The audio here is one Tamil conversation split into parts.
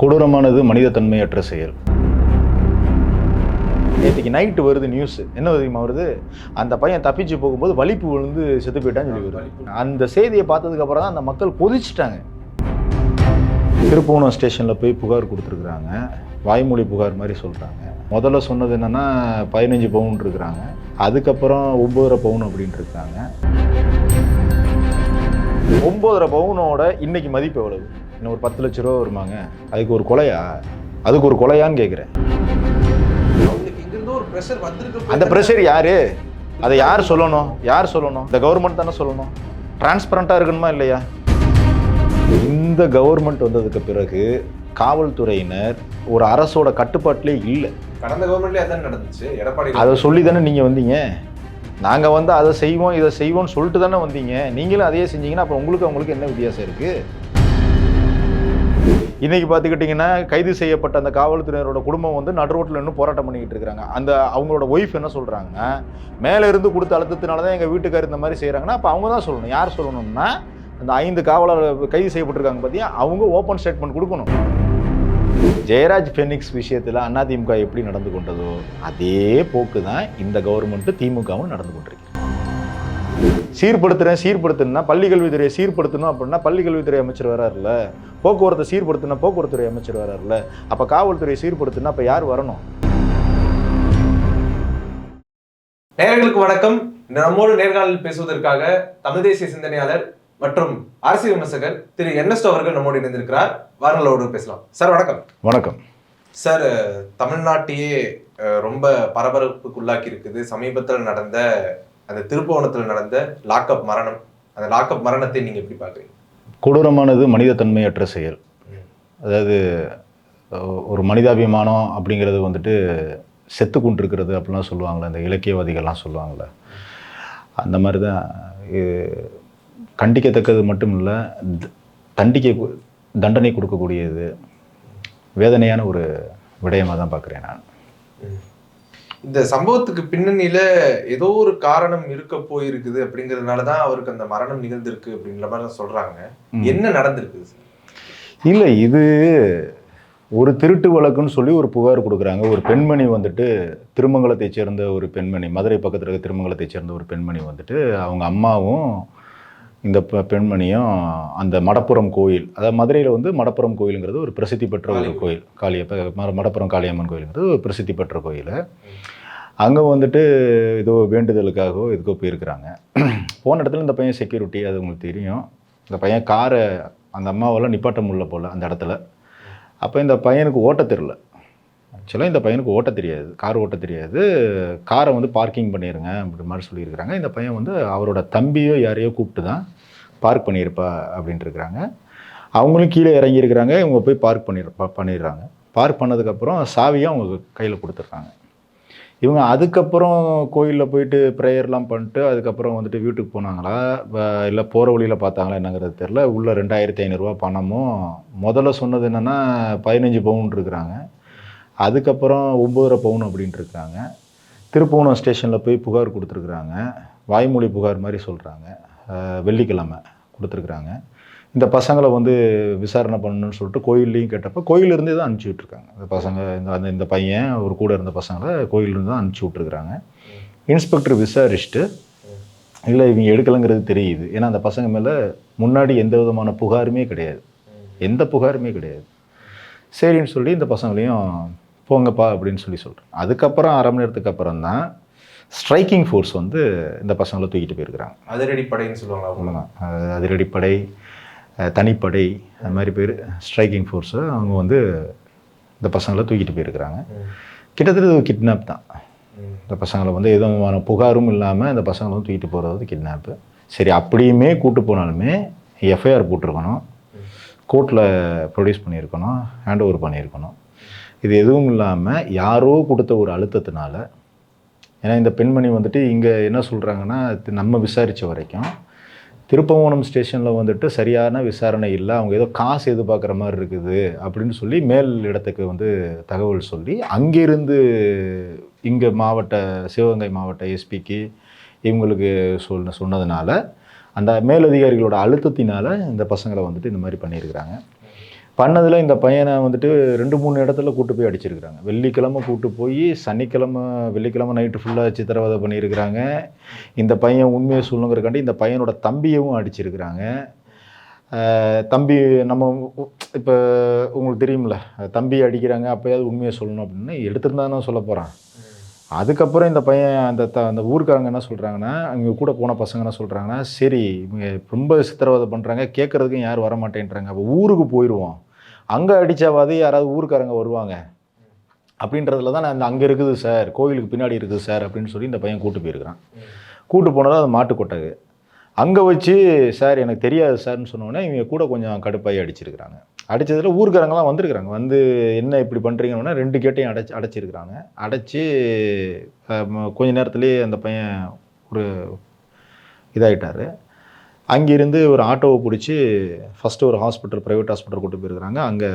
கொடூரமானது மனிதத்தன்மையற்ற செயல். நேற்றுக்கு நைட்டு வருது நியூஸ் என்ன தெரியுமா வருது? அந்த பையன் தப்பிச்சு போகும்போது வலிப்பு விழுந்து செத்து போயிட்டான்னு சொல்லி வருது. அந்த செய்தியை பார்த்ததுக்கப்புறம் தான் அந்த மக்கள் கொதிச்சிட்டாங்க. திருப்பூணம் ஸ்டேஷனில் போய் புகார் கொடுத்துருக்குறாங்க. வாய்மொழி புகார் மாதிரி சொல்கிறாங்க முதல்ல சொன்னது என்னென்னா பதினஞ்சு பவுன் இருக்கிறாங்க. அதுக்கப்புறம் ஒம்பதரை பவுன் அப்படின்ட்டு இருக்காங்க. ஒம்பதரை பவுனோட இன்னைக்கு மதிப்பு எவ்வளவு? இன்னும் ஒரு பத்து லட்ச ரூபா வருமாங்க? அதுக்கு ஒரு கொலையா? அதுக்கு ஒரு கொலையான்னு கேட்குறேன் அந்த ப்ரெஷர் யாரு? அதை யார் சொல்லணும்? யார் சொல்லணும்? இந்த கவர்மெண்ட் தானே சொல்லணும்? டிரான்ஸ்பரண்ட்டாக இருக்கணுமா இல்லையா? இந்த கவர்மெண்ட் வந்ததுக்கு பிறகு காவல்துறையினர் ஒரு அரசோட கட்டுப்பாட்டிலே இல்லை. கடந்த கவர்மெண்ட்லயே அதான் நடந்துச்சு? எடப்பாடி அதை சொல்லி தானே நீங்கள் வந்தீங்க? நாங்கள் வந்து அதை செய்வோம் இதை செய்வோம்னு சொல்லிட்டு தானே வந்தீங்க? நீங்களும் அதையே செஞ்சீங்கன்னா அப்புறம் உங்களுக்கு அவங்களுக்கு என்ன வித்தியாசம் இருக்குது இன்னைக்கு பார்த்துக்கிட்டிங்கன்னா கைது செய்யப்பட்ட அந்த காவல்துறையினரோட குடும்பம் வந்து நடு ரோட்டில் இன்னும் போராட்டம் பண்ணிக்கிட்டு இருக்கிறாங்க அந்த அவங்களோட ஒய்ஃப் என்ன சொல்கிறாங்கன்னா மேலே இருந்து கொடுத்த அழுத்தத்தினால தான் எங்கள் வீட்டுக்கார் இந்த மாதிரி செய்கிறாங்கன்னா அப்போ அவங்க தான் சொல்லணும். யார் சொல்லணும்னா அந்த ஐந்து காவலர் கைது செய்யப்பட்டிருக்காங்க பார்த்தியா அவங்க ஓப்பன் ஸ்டேட்மெண்ட் கொடுக்கணும். ஜெயராஜ் ஃபெனிக்ஸ் விஷயத்தில் அதிமுக எப்படி நடந்து கொண்டதோ அதே போக்கு தான் இந்த கவர்மெண்ட்டு திமுகவும் நடந்து கொண்டிருக்கு. சீர்படுத்துறேன் சீர்படுத்தணும்னா பள்ளி கல்வித்துறையை சீர்படுத்தணும் அப்படின்னா பள்ளி கல்வித்துறை அமைச்சர் வராருல்ல? போக்குவரத்தை சீர்படுத்தினா போக்குவரத்துறை அமைச்சர் வராருல்ல? அப்போ காவல்துறையை சீர்படுத்தினா அப்போ யார் வரணும்? நேயர்களுக்கு வணக்கம். நம்மோடு நேர்காணலில் பேசுவதற்காக தமிழ் தேசிய சிந்தனையாளர் மற்றும் அரசியல் விமர்சகர் திரு என்எஸ்டோ அவர்கள் நம்மோடு இணைந்திருக்கிறார். வாரங்களோடு பேசலாம். சார் வணக்கம். வணக்கம். சார் தமிழ்நாட்டையே ரொம்ப பரபரப்புக்கு உள்ளாக்கி இருக்குது சமீபத்தில் நடந்த அந்த திருப்புவனத்தில் நடந்த லாக்அப் மரணம் அந்த லாக்அப் மரணத்தை நீங்க எப்படி பாக்குறீங்க கொடூரமானது மனிதத்தன்மையற்ற செயல். அதாவது ஒரு மனிதாபிமானம் அப்படிங்கிறது வந்துட்டு செத்து கொண்டிருக்கிறது அப்படிலாம் சொல்லுவாங்கள்ல இந்த இலக்கியவாதிகள்லாம் சொல்லுவாங்கள்ல அந்த மாதிரி தான் இது கண்டிக்கத்தக்கது மட்டும் இல்லை தண்டிக்க தண்டனை கொடுக்கக்கூடியது வேதனையான ஒரு விடயமாக தான் பார்க்குறேன் நான். இந்த சம்பவத்துக்கு பின்னணியில ஏதோ ஒரு காரணம் இருக்க போயிருக்குது அப்படிங்கறதுனால தான் அவருக்கு அந்த மரணம் நிகழ்ந்திருக்கு அப்படிங்கிற மாதிரி தான் சொல்றாங்க. என்ன நடந்திருக்கு சார்? இல்லை இது ஒரு திருட்டு வழக்குன்னு சொல்லி ஒரு புகார் கொடுக்குறாங்க. ஒரு பெண்மணி வந்துட்டு திருமங்கலத்தைச் சேர்ந்த ஒரு பெண்மணி மதுரை பக்கத்தில் இருக்க திருமங்கலத்தைச் சேர்ந்த ஒரு பெண்மணி வந்துட்டு அவங்க அம்மாவும் இந்த பெ- பெண்மணியும் அந்த மடப்புறம் கோயில் அதாவது மதுரையில் வந்து மடப்புறம் கோயிலுங்கிறது ஒரு பிரசித்தி பெற்ற ஒரு கோயில். காளியப்ப மடப்புறம் காளியம்மன் கோயிலுங்கிறது ஒரு பிரசித்தி பெற்ற கோயில். அங்கே வந்துட்டு ஏதோ வேண்டுதலுக்காகவோ இதுக்கோ போயிருக்கிறாங்க. போன இடத்துல இந்த பையன் செக்யூரிட்டி அது உங்களுக்கு தெரியும். இந்த பையன் காரை அந்த அம்மாவெல்லாம் நிப்பாட்ட முடியல போல் அந்த இடத்துல. அப்போ இந்த பையனுக்கு ஓட்ட தெரில. ஆக்சுவலாக இந்த பையனுக்கு ஓட்ட தெரியாது. கார் ஓட்ட தெரியாது. காரை வந்து பார்க்கிங் பண்ணிடுங்க அப்படி மாதிரி சொல்லியிருக்கிறாங்க. இந்த பையன் வந்து அவரோட தம்பியோ யாரையோ கூப்பிட்டு தான் பார்க் பண்ணியிருப்பா அப்படின்ட்டு இருக்கிறாங்க. அவங்களும் கீழே இறங்கியிருக்கிறாங்க. இவங்க போய் பார்க் பண்ணிடு பண்ணிடுறாங்க. பார்க் பண்ணதுக்கப்புறம் சாவியும் அவங்க கையில் கொடுத்துட்றாங்க. இவங்க அதுக்கப்புறம் கோயிலில் போயிட்டு ப்ரேயர்லாம் பண்ணிட்டு அதுக்கப்புறம் வந்துட்டு வீட்டுக்கு போனாங்களா? இல்லை போகிற வழியில் பார்த்தாங்களா என்னங்கிறது தெரில உள்ள ரெண்டாயிரத்தி ஐநூறுரூவா பணமும் முதல்ல சொன்னது என்னென்னா பதினஞ்சு பவுன் இருக்கிறாங்க. அதுக்கப்புறம் ஒம்பதரை பவுன் அப்படின்ட்டு இருக்காங்க திருப்பூணம் ஸ்டேஷனில் போய் புகார் கொடுத்துருக்குறாங்க. வாய்மொழி புகார் மாதிரி சொல்கிறாங்க வெள்ளிக்கிழமை கொடுத்துருக்குறாங்க. இந்த பசங்களை வந்து விசாரணை பண்ணணும்னு சொல்லிட்டு கோயில்லையும் கேட்டப்போ கோயிலிருந்தே தான் அனுப்பிச்சி விட்ருக்காங்க இந்த பசங்க இந்த அந்த இந்த பையன் ஒரு கூட இருந்த பசங்களை கோயிலிருந்து தான் அனுப்பிச்சி விட்ருக்குறாங்க இன்ஸ்பெக்டர் விசாரிச்சுட்டு இல்லை இவங்க எடுக்கலைங்கிறது தெரியுது. ஏன்னா அந்த பசங்க மேலே முன்னாடி எந்த விதமான புகாருமே கிடையாது. எந்த புகாருமே கிடையாது. சரின்னு சொல்லி இந்த பசங்களையும் போங்கப்பா அப்படின்னு சொல்லி சொல்கிறேன் அதுக்கப்புறம் அரை மணி நேரத்துக்கு அப்புறம் தான் ஸ்ட்ரைக்கிங் ஃபோர்ஸ் வந்து இந்த பசங்களை தூக்கிட்டு போயிருக்கிறாங்க. அதிரடி படைன்னு சொல்லுவாங்க. அவங்க அவ்வளோதான் அது அதிரடிப்படை தனிப்படை அது மாதிரி பேர் ஸ்ட்ரைக்கிங் ஃபோர்ஸு அவங்க வந்து இந்த பசங்களை தூக்கிட்டு போயிருக்கிறாங்க. கிட்டத்தட்ட இது கிட்னாப் தான். இந்த பசங்களை வந்து எதுவும் புகாரும் இல்லாமல் இந்த பசங்களை வந்து தூக்கிட்டு போகிறது வந்து கிட்னாப்பு சரி அப்படியுமே கூட்டு போனாலுமே எஃப்ஐஆர் போட்டிருக்கணும். கோர்ட்டில் ப்ரொடியூஸ் பண்ணியிருக்கணும் ஹேண்ட் ஓவர் பண்ணியிருக்கணும். இது எதுவும் இல்லாமல் யாரோ கொடுத்த ஒரு அழுத்தத்தினால ஏன்னா இந்த பெண்மணி வந்துட்டு இங்கே என்ன சொல்கிறாங்கன்னா நம்ம விசாரித்த வரைக்கும் திருப்பவனம் ஸ்டேஷனில் வந்துட்டு சரியான விசாரணை இல்லை அவங்க ஏதோ காசு எதிர்பார்க்குற மாதிரி இருக்குது அப்படின்னு சொல்லி மேல் இடத்துக்கு வந்து தகவல் சொல்லி அங்கேருந்து இங்கே மாவட்ட சிவகங்கை மாவட்ட எஸ்பிக்கு இவங்களுக்கு சொன்ன சொன்னதுனால அந்த மேலதிகாரிகளோட அழுத்தத்தினால இந்த பசங்களை வந்துட்டு இந்த மாதிரி பண்ணியிருக்கிறாங்க. பண்ணதில் இந்த பையனை வந்துட்டு ரெண்டு மூணு இடத்துல கூட்டு போய் அடிச்சிருக்கிறாங்க. வெள்ளிக்கிழமை கூட்டு போய் சனிக்கிழமை வெள்ளிக்கிழமை நைட்டு ஃபுல்லாக சித்திரவதை பண்ணியிருக்கிறாங்க. இந்த பையன் உண்மையை சொல்லுங்கிறக்காண்டி இந்த பையனோட தம்பியவும் அடிச்சிருக்கிறாங்க. தம்பி நம்ம இப்போ உங்களுக்கு தெரியும்ல தம்பி அடிக்கிறாங்க அப்போயாவது உண்மையை சொல்லணும் அப்படின்னு எடுத்திருந்தானே சொல்ல போகிறான் அதுக்கப்புறம் இந்த பையன் அந்த த அந்த ஊருக்காரங்க என்ன சொல்கிறாங்கன்னா அவங்க கூட போன பசங்க என்ன சொல்கிறாங்கன்னா சரி இவங்க ரொம்ப சித்திரவதை பண்ணுறாங்க கேட்குறதுக்கும் யாரும் வர மாட்டேன்றாங்க அப்போ ஊருக்கு போயிடுவோம் அங்கே அடித்தாவாது யாராவது ஊருக்காரங்க வருவாங்க. அப்படின்றதுல தான் நான் அங்கே இருக்குது சார் கோவிலுக்கு பின்னாடி இருக்குது சார் அப்படின்னு சொல்லி இந்த பையன் கூட்டு போயிருக்கிறான். கூட்டு போனதும் அது மாட்டு கொட்டகு. அங்கே வச்சு சார் எனக்கு தெரியாது சார்னு சொன்னோன்னே இவங்க கூட கொஞ்சம் கடுப்பாகி அடிச்சிருக்கிறாங்க. அடித்ததில் ஊருக்காரங்களாம் வந்திருக்கிறாங்க. வந்து என்ன இப்படி பண்ணுறீங்கன்னா ரெண்டு கேட்டையும் அடைச்சி அடைச்சிருக்கிறாங்க. அடைச்சி கொஞ்ச நேரத்துலேயே அந்த பையன் ஒரு இதாகிட்டார் அங்கேருந்து ஒரு ஆட்டோவை பிடிச்சி ஃபஸ்ட்டு ஒரு ஹாஸ்பிட்டல் ப்ரைவேட் ஹாஸ்பிட்டல் கூட்டு போயிருக்கிறாங்க. அங்கே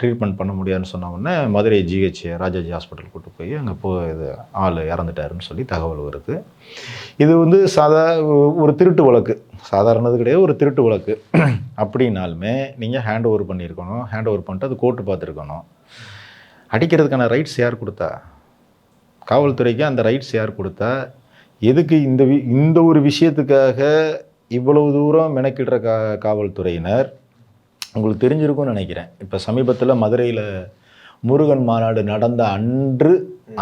ட்ரீட்மெண்ட் பண்ண முடியாதுன்னு சொன்ன உடனே மதுரை ஜிஹெச் ராஜாஜி ஹாஸ்பிட்டல் கூட்டு போய் அங்கே போ இது ஆள் இறந்துட்டாருன்னு சொல்லி தகவல் வருது. இது வந்து சாதா ஒரு திருட்டு வழக்கு. சாதாரணது கிடையாது ஒரு திருட்டு வழக்கு. அப்படின்னாலுமே நீங்கள் ஹேண்ட் ஓவர் பண்ணியிருக்கணும். ஹேண்ட் ஓவர் பண்ணிட்டு அது கோர்ட்டு பார்த்துருக்கணும். அடிக்கிறதுக்கான ரைட்ஸ் யார் கொடுத்தா? காவல்துறைக்கு அந்த ரைட்ஸ் யார் கொடுத்தா? எதுக்கு இந்த வி இந்த ஒரு விஷயத்துக்காக இவ்வளவு தூரம் மெனக்கிடுற கா காவல்துறையினர் உங்களுக்கு தெரிஞ்சிருக்கும்னு நினைக்கிறேன். இப்போ சமீபத்தில் மதுரையில் முருகன் மாநாடு நடந்த அன்று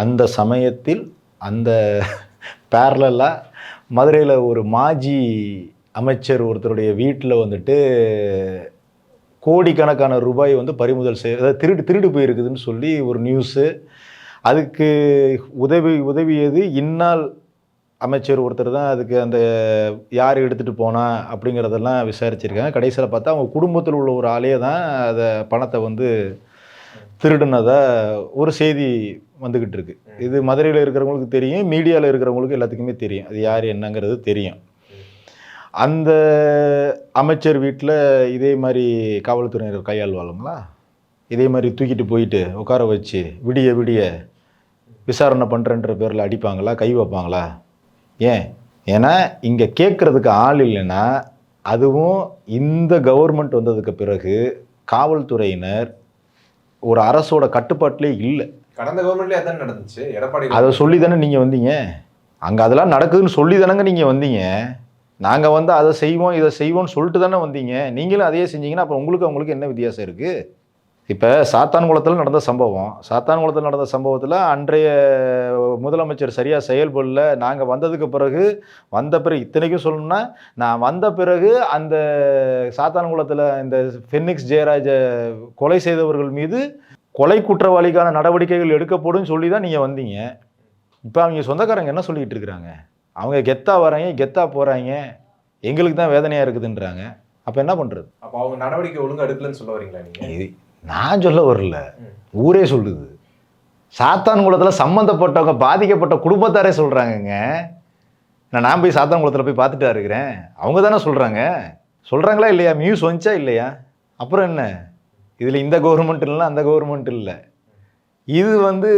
அந்த சமயத்தில் அந்த பேரலாக மதுரையில் ஒரு மாஜி அமைச்சர் ஒருத்தருடைய வீட்டில் வந்துட்டு கோடிக்கணக்கான ரூபாய் வந்து பறிமுதல் செய் அதாவது திருடு திருடு போயிருக்குதுன்னு சொல்லி ஒரு நியூஸு அதுக்கு உதவி உதவியது இந்நாள் அமைச்சர் ஒருத்தர் தான் அதுக்கு அந்த யார் எடுத்துகிட்டு போனா அப்படிங்கிறதெல்லாம் விசாரிச்சிருக்காங்க. கடைசியில் பார்த்தா அவங்க குடும்பத்தில் உள்ள ஒரு ஆளே தான் அதை பணத்தை வந்து திருடுனதாக ஒரு செய்தி வந்துக்கிட்டு இருக்கு. இது மதுரையில் இருக்கிறவங்களுக்கு தெரியும் மீடியாவில் இருக்கிறவங்களுக்கு எல்லாத்துக்குமே தெரியும். அது யார் என்னங்கிறது தெரியும். அந்த அமைச்சர் வீட்டில் இதே மாதிரி காவல்துறையினர் கையாள்வாளுங்களா? இதே மாதிரி தூக்கிட்டு போயிட்டு உட்கார வச்சு விடிய விடிய விசாரணை பண்ணுறன்ற பேரில் அடிப்பாங்களா? கை வைப்பாங்களா? ஏன்? ஏன்னா இங்கே கேட்குறதுக்கு ஆள் இல்லைன்னா அதுவும் இந்த கவர்மெண்ட் வந்ததுக்கு பிறகு காவல்துறையினர் ஒரு அரசோட கட்டுப்பாட்டிலே இல்லை. கடந்த கவர்மெண்ட்லயே அதான் நடந்துச்சு? எடப்பாடி அதை சொல்லி தானே நீங்கள் வந்தீங்க? அங்கே அதெல்லாம் நடக்குதுன்னு சொல்லி தானங்க நீங்கள் வந்தீங்க? நாங்கள் வந்து அதை செய்வோம் இதை செய்வோம்னு சொல்லிட்டு தானே வந்தீங்க? நீங்களும் அதையே செஞ்சீங்கன்னா அப்புறம் உங்களுக்கு அவங்களுக்கு என்ன வித்தியாசம் இருக்குது இப்போ சாத்தான்குளத்தில் நடந்த சம்பவம். சாத்தான்குளத்தில் நடந்த சம்பவத்தில் அன்றைய முதலமைச்சர் சரியாக செயல்படல. நாங்கள் வந்ததுக்கு பிறகு வந்த பிறகு இத்தனைக்கும் சொல்லணும்னா நான் வந்த பிறகு அந்த சாத்தான்குளத்தில் இந்த ஃபெனிக்ஸ் ஜெயராஜ கொலை செய்தவர்கள் மீது கொலை குற்றவாளிக்கான நடவடிக்கைகள் எடுக்கப்படும் சொல்லி தான் நீங்கள் வந்தீங்க. இப்போ அவங்க சொந்தக்காரங்க என்ன சொல்லிட்டு இருக்கிறாங்க அவங்க கெத்தா வராங்க கெத்தா போகிறாங்க எங்களுக்கு தான் வேதனையாக இருக்குதுன்றாங்க. அப்போ என்ன பண்ணுறது அப்ப அவங்க நடவடிக்கை ஒழுங்கா எடுக்கலன்னு சொல்ல வரீங்களா நீங்க? இது நான் சொல்ல வரல. ஊரே சொல்லுது. சாத்தான்குளத்தில் சம்மந்தப்பட்டவங்க பாதிக்கப்பட்ட குடும்பத்தாரே சொல்கிறாங்கங்க நான் நான் போய் சாத்தான்குளத்தில் போய் பார்த்துட்டா இருக்கிறேன் அவங்க தானே சொல்கிறாங்க சொல்கிறாங்களா இல்லையா? மியூஸ் வந்துச்சா இல்லையா? அப்புறம் என்ன? இதில் இந்த கவர்மெண்ட் இல்லை அந்த கவர்மெண்ட் இல்லை. இது வந்து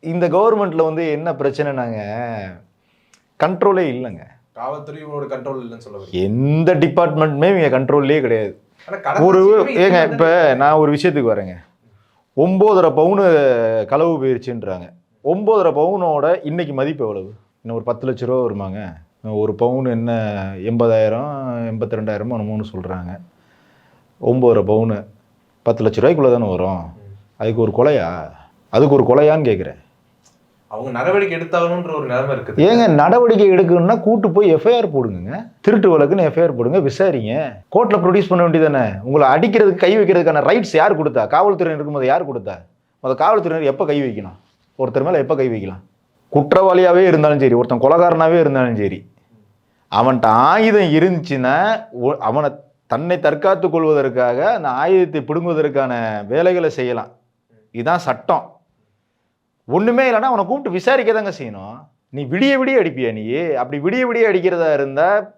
இந்த கவர்மெண்ட்டில் வந்து என்ன பிரச்சனைனாங்க? கண்ட்ரோலே இல்லைங்க. காவல்துறையோட கண்ட்ரோல் இல்லைன்னு சொல்ல எந்த டிபார்ட்மெண்ட்டுமே இவங்க கண்ட்ரோல்லே கிடையாது. ஒரு ஏங்க இப்போ நான் ஒரு விஷயத்துக்கு வரேங்க. ஒம்போதரை பவுனு களவு போயிருச்சுன்றாங்க. ஒம்போதரை பவுனோட இன்னைக்கு மதிப்பு எவ்வளவு? இன்னும் ஒரு பத்து லட்ச ரூபா வருமாங்க. ஒரு பவுன் என்ன எண்பதாயிரம் எண்பத்தி ரெண்டாயிரமோ என்னமோன்னு சொல்கிறாங்க ஒம்போதரை பவுனு பத்து லட்ச ரூபாய்க்குள்ளே தானே வரும். அதுக்கு ஒரு கொலையா? அதுக்கு ஒரு கொலையான்னு கேட்குறேன் அவங்க நடவடிக்கை எடுத்தாகணும்ன்ற ஒரு நிலைமை இருக்குது. ஏங்க நடவடிக்கை எடுக்கணும்னா கூட்டு போய் எஃப்ஐஆர் போடுங்க திருட்டு வழக்குன்னு எஃப்ஐஆர் போடுங்க விசாரிங்க. கோர்ட்டில் ப்ரொடியூஸ் பண்ண வேண்டியதானே உங்களை அடிக்கிறதுக்கு கை வைக்கிறதுக்கான ரைட்ஸ் யார் கொடுத்தா? காவல்துறையினர் இருக்கும்போது யார் கொடுத்தா? அந்த காவல்துறையினர் எப்போ கை வைக்கணும்? ஒருத்தர் மேலே எப்போ கை வைக்கலாம்? குற்றவாளியாகவே இருந்தாலும் சரி ஒருத்தன் கொலகாரனாகவே இருந்தாலும் சரி அவன்கிட்ட ஆயுதம் இருந்துச்சுன்னா ஒ- அவனை தன்னை தற்காத்து கொள்வதற்காக அந்த ஆயுதத்தை பிடுங்குவதற்கான வேலைகளை செய்யலாம். இதுதான் சட்டம். ஒன்றுமே இல்லைன்னா அவனை கூப்பிட்டு விசாரிக்க தாங்க செய்யணும். நீ விடிய விடிய அடிப்பியா நீ? அப்படி விடிய விடிய அடிக்கிறதா இருந்தால்